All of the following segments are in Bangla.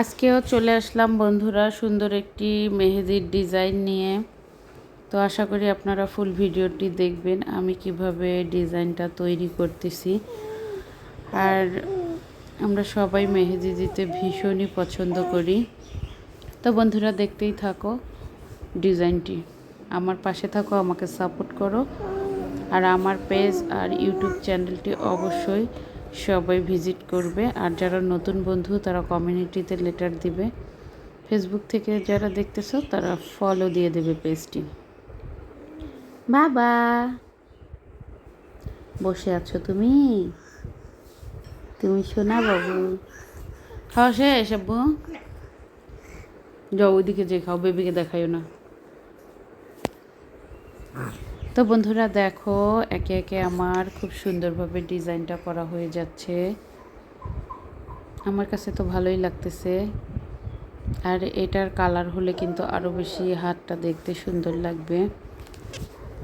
আজকেও চলে আসলাম বন্ধুরা সুন্দর একটি মেহেদির ডিজাইন নিয়ে। তো আশা করি আপনারা ফুল ভিডিওটি দেখবেন, আমি কীভাবে ডিজাইনটা তৈরি করতেছি। আর আমরা সবাই মেহেদি দিতে ভীষণই পছন্দ করি। তো বন্ধুরা দেখতেই থাকো ডিজাইনটি। আমার পাশে থাকো, আমাকে সাপোর্ট করো। আর আমার পেজ আর ইউটিউব চ্যানেলটি অবশ্যই সবাই ভিজিট করবে আর যারা নতুন বন্ধু, তারা কমিউনিটিতে লেটার দিবে। ফেসবুক থেকে যারা দেখতেছো, তারা ফলো দিয়ে দেবে পেজটি বাবা! বসে আছো তুমি? তুমি শোনা বাবু? খাওয়া শেষ, আব্বু? যাও ওইদিকে যে খাও বেবিকে দেখাইও না। তো বন্ধুরা দেখো, একে একে আমার খুব সুন্দরভাবে ডিজাইনটা করা হয়ে যাচ্ছে। আমার কাছে তো ভালোই লাগতেছে। আর এটার কালার হলে কিন্তু আরও বেশি হাতটা দেখতে সুন্দর লাগবে।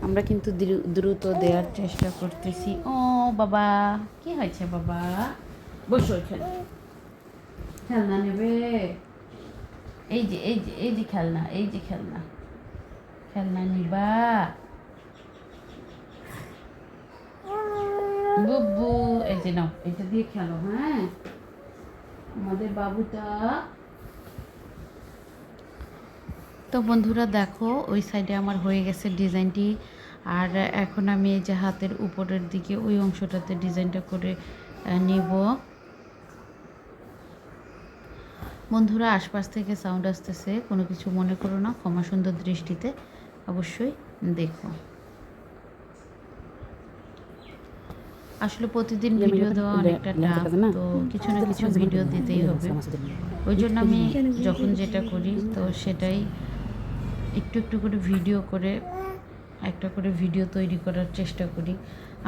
আমরা কিন্তু দ্রুত দেওয়ার চেষ্টা করতেছি। ও, বাবা! কি হয়েছে, বাবা? বসো এখানে। খেলনা নেবে? এই যে এই যে এই যে খেলনা, এই যে খেলনা। খেলনা নিবা বুবু এই নাও, এটা দিয়ে খেলো হ্যাঁ? আমাদের বাবুটা। তো বন্ধুরা দেখো, ওই সাইডে আমার হয়ে গেছে ডিজাইনটি। আর এখন আমি এই যে হাতের উপরের দিকে ওই অংশটাতে ডিজাইনটা করে নিব। বন্ধুরা, আশপাশ থেকে সাউন্ড আসতেছে, কোনো কিছু মনে করো না, ক্ষমা সুন্দর দৃষ্টিতে অবশ্যই দেখো। আসলে প্রতিদিন ভিডিও দেওয়া অনেকটা টাফ তো কিছু না কিছু ভিডিও দিতেই হবে। ওই জন্য আমি যখন যেটা করি তো সেটাই একটু একটু করে ভিডিও করে একটা করে ভিডিও তৈরি করার চেষ্টা করি।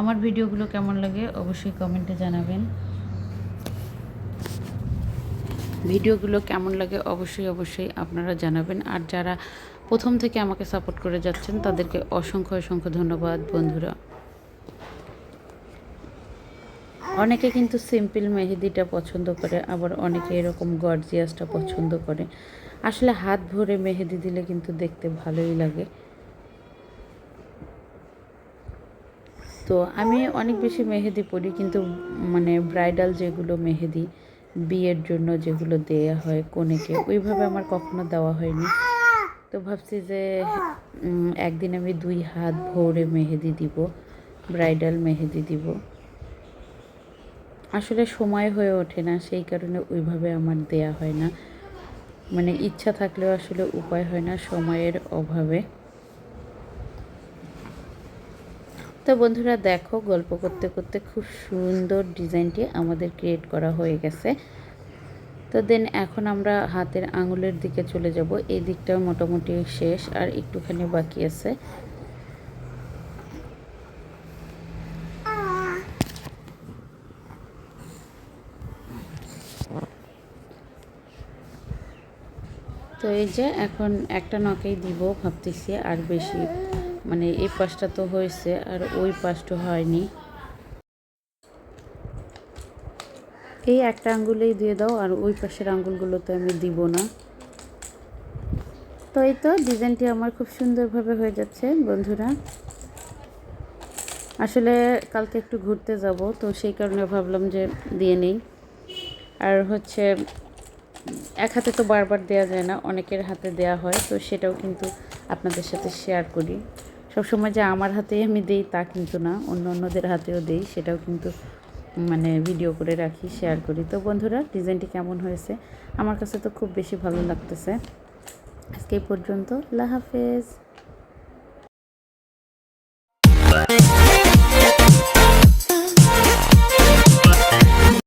আমার ভিডিওগুলো কেমন লাগে অবশ্যই কমেন্টে জানাবেন। ভিডিওগুলো কেমন লাগে অবশ্যই অবশ্যই আপনারা জানাবেন। আর যারা প্রথম থেকে আমাকে সাপোর্ট করে যাচ্ছেন তাদেরকে অসংখ্য অসংখ্য ধন্যবাদ বন্ধুরা। অনেকে কিন্তু সিম্পল মেহেদিটা পছন্দ করে, আবার অনেকে এরকম গর্জিয়াসটা পছন্দ করে। আসলে হাত ভরে মেহেদি দিলে কিন্তু দেখতে ভালোই লাগে। তো আমি অনেক বেশি মেহেদি পরি, কিন্তু মানে ব্রাইডাল যেগুলো মেহেদি, বিয়ের জন্য যেগুলো দেয়া হয় কনেকে, ওইভাবে আমার কখনো দেওয়া হয়নি। তো ভাবছি যে একদিন আমি দুই হাত ভরে মেহেদি দিব, ব্রাইডাল মেহেদি দিব। আসলে সময় হয়ে ওঠে না, সেই কারণে ওইভাবে আমার দেয়া হয় না। মানে ইচ্ছা থাকলেও আসলে উপায় হয় না সময়ের অভাবে। তো বন্ধুরা দেখো, গল্প করতে করতে খুব সুন্দর ডিজাইনটি আমাদের ক্রিয়েট করা হয়ে গেছে। তো দেন এখন আমরা হাতের আঙুলের দিকে চলে যাব। এই দিকটাও মোটামুটি শেষ আর একটুখানি বাকি আছে। তো এই যে এখন একটা নখেই দিব ভাবতেছি আর বেশি। মানে এই পাশটা তো হয়েছে আর ওই পাশটা হয়নি। এই একটা আঙ্গুলেই দিয়ে দাও আর ওই পাশের আঙ্গুলগুলোতে আমি দিব না। তো এই তো ডিজাইনটি আমার খুব সুন্দরভাবে হয়ে যাচ্ছে, বন্ধুরা। আসলে কালকে একটু ঘুরতে যাব, তো সেই কারণে ভাবলাম যে দিয়ে নেই। আর হচ্ছে এক হাতে তো বারবার দেয়া যায় না, অনেকের হাতে দেয়া হয়, তো সেটাও কিন্তু আপনাদের সাথে শেয়ার করি। সবসময় যে আমার হাতেই আমি দেই তা কিন্তু না, অন্য অন্যদের হাতেও দেই, সেটাও কিন্তু মানে ভিডিও করে রাখি শেয়ার করি। তো বন্ধুরা, ডিজাইনটি কেমন হয়েছে? আমার কাছে তো খুব বেশি ভালো লাগতেছে। আজকে পর্যন্ত, আল্লাহ হাফেজ।